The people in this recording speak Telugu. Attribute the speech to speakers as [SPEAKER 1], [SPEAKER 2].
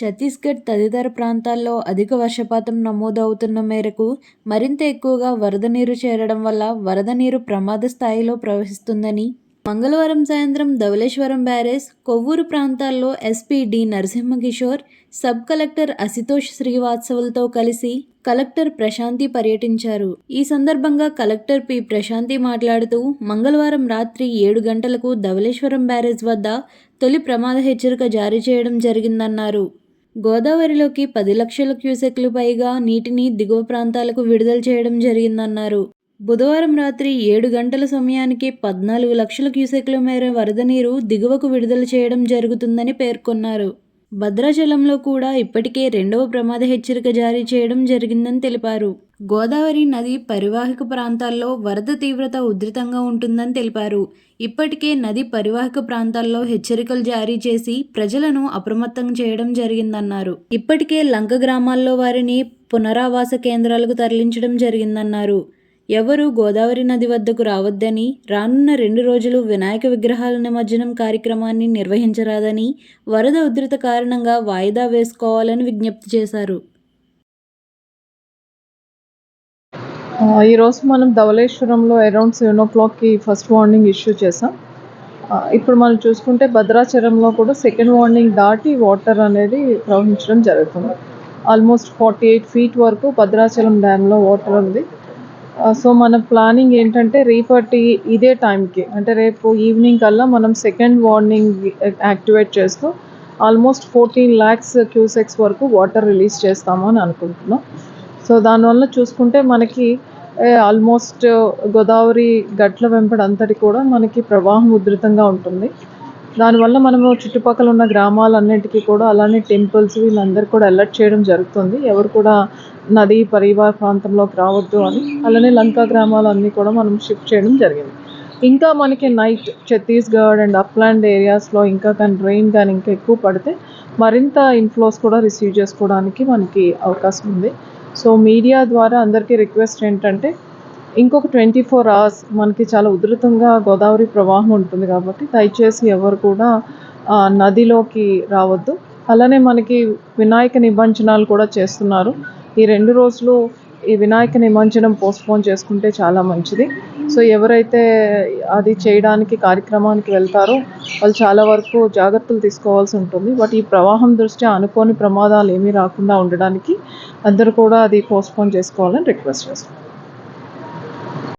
[SPEAKER 1] ఛత్తీస్గఢ్ తదితర ప్రాంతాల్లో అధిక వర్షపాతం నమోదవుతున్న మేరకు మరింత ఎక్కువగా వరద నీరు చేరడం వల్ల వరద నీరు ప్రమాద స్థాయిలో ప్రవహిస్తుందని మంగళవారం సాయంత్రం ధవళేశ్వరం బ్యారేజ్ కొవ్వూరు ప్రాంతాల్లో SP D Narasimha Kishore sub collector Ashutosh శ్రీవాత్సవులతో కలిసి కలెక్టర్ ప్రశాంతి పర్యటించారు. ఈ సందర్భంగా కలెక్టర్ పి ప్రశాంతి మాట్లాడుతూ మంగళవారం రాత్రి ఏడు గంటలకు ధవళేశ్వరం బ్యారేజ్ వద్ద తొలి ప్రమాద హెచ్చరిక జారీ చేయడం జరిగిందన్నారు. గోదావరిలోకి పది లక్షల క్యూసెక్లు పైగా నీటిని దిగువ ప్రాంతాలకు విడుదల చేయడం జరిగిందన్నారు. బుధవారం రాత్రి ఏడు గంటల సమయానికి పద్నాలుగు లక్షల క్యూసెక్ల మేర వరద నీరు దిగువకు విడుదల చేయడం జరుగుతుందని పేర్కొన్నారు. భద్రాచలంలో కూడా ఇప్పటికే రెండవ ప్రమాద హెచ్చరిక జారీ చేయడం జరిగిందని తెలిపారు. గోదావరి నది పరివాహక ప్రాంతాల్లో వరద తీవ్రత ఉధృతంగా ఉంటుందని తెలిపారు. ఇప్పటికే నది పరివాహక ప్రాంతాల్లో హెచ్చరికలు జారీ చేసి ప్రజలను అప్రమత్తం చేయడం జరిగిందన్నారు. ఇప్పటికే లంక గ్రామాల్లో వారిని పునరావాస కేంద్రాలకు తరలించడం జరిగిందన్నారు. ఎవరూ గోదావరి నది వద్దకు రావద్దని రానున్న రెండు రోజులు వినాయక విగ్రహాల నిమజ్జనం కార్యక్రమాన్ని నిర్వహించరాదని వరద ఉధృత కారణంగా వాయిదా వేసుకోవాలని విజ్ఞప్తి చేశారు.
[SPEAKER 2] ఈరోజు మనం ధవళేశ్వరంలో అరౌండ్ సెవెన్ ఓ క్లాక్కి ఫస్ట్ వార్నింగ్ ఇష్యూ చేసాం ఇప్పుడు మనం చూసుకుంటే భద్రాచలంలో కూడా సెకండ్ వార్నింగ్ దాటి వాటర్ అనేది ప్రవహించడం జరుగుతుంది. ఆల్మోస్ట్ ఫార్టీ ఎయిట్ ఫీట్ వరకు భద్రాచలం డ్యామ్లో వాటర్ ఉంది. సో మన ప్లానింగ్ ఏంటంటే రేపటి ఇదే టైంకి అంటే రేపు ఈవినింగ్ కల్లా మనం సెకండ్ వార్నింగ్ యాక్టివేట్ చేస్తూ ఆల్మోస్ట్ ఫోర్టీన్ ల్యాక్స్ క్యూసెక్స్ వరకు వాటర్ రిలీజ్ చేస్తాము అని అనుకుంటున్నాం. సో దానివల్ల చూసుకుంటే మనకి ఆల్మోస్ట్ గోదావరి గట్ల వెంపడి అంతటి కూడా మనకి ప్రవాహం ఉధృతంగా ఉంటుంది. దానివల్ల మనము చుట్టుపక్కల ఉన్న గ్రామాలన్నింటికీ కూడా అలానే టెంపుల్స్ వీళ్ళందరూ కూడా అలర్ట్ చేయడం జరుగుతుంది. ఎవరు కూడా నది పరివార ప్రాంతంలోకి రావద్దు అని అలానే లంకా గ్రామాలన్నీ కూడా మనం షిఫ్ట్ చేయడం జరిగింది. ఇంకా మనకి నైట్ ఛత్తీస్గఢ్ అండ్ అప్లాండ్ ఏరియాస్లో ఇంకా కానీ రెయిన్ కానీ ఇంకా ఎక్కువ పడితే మరింత ఇన్ఫ్లోస్ కూడా రిసీవ్ చేసుకోవడానికి మనకి అవకాశం ఉంది. సో మీడియా ద్వారా అందరికీ రిక్వెస్ట్ ఏంటంటే ఇంకొక ట్వంటీ ఫోర్ అవర్స్ మనకి చాలా ఉధృతంగా గోదావరి ప్రవాహం ఉంటుంది కాబట్టి దయచేసి ఎవరు కూడా నదిలోకి రావద్దు. అలానే మనకి వినాయక నిమజ్జనాలు కూడా చేస్తున్నారు. ఈ రెండు రోజులు ఈ వినాయక నిమజ్జనం పోస్ట్పోన్ చేసుకుంటే చాలా మంచిది. సో ఎవరైతే అది చేయడానికి కార్యక్రమానికి వెళ్తారో వాళ్ళు చాలా వరకు జాగ్రత్తలు తీసుకోవాల్సి ఉంటుంది. బట్ ఈ ప్రవాహం దృష్ట్యా అనుకోని ప్రమాదాలు ఏమీ రాకుండా ఉండడానికి అందరూ కూడా అది పోస్ట్పోన్ చేసుకోవాలని రిక్వెస్ట్ చేస్తాం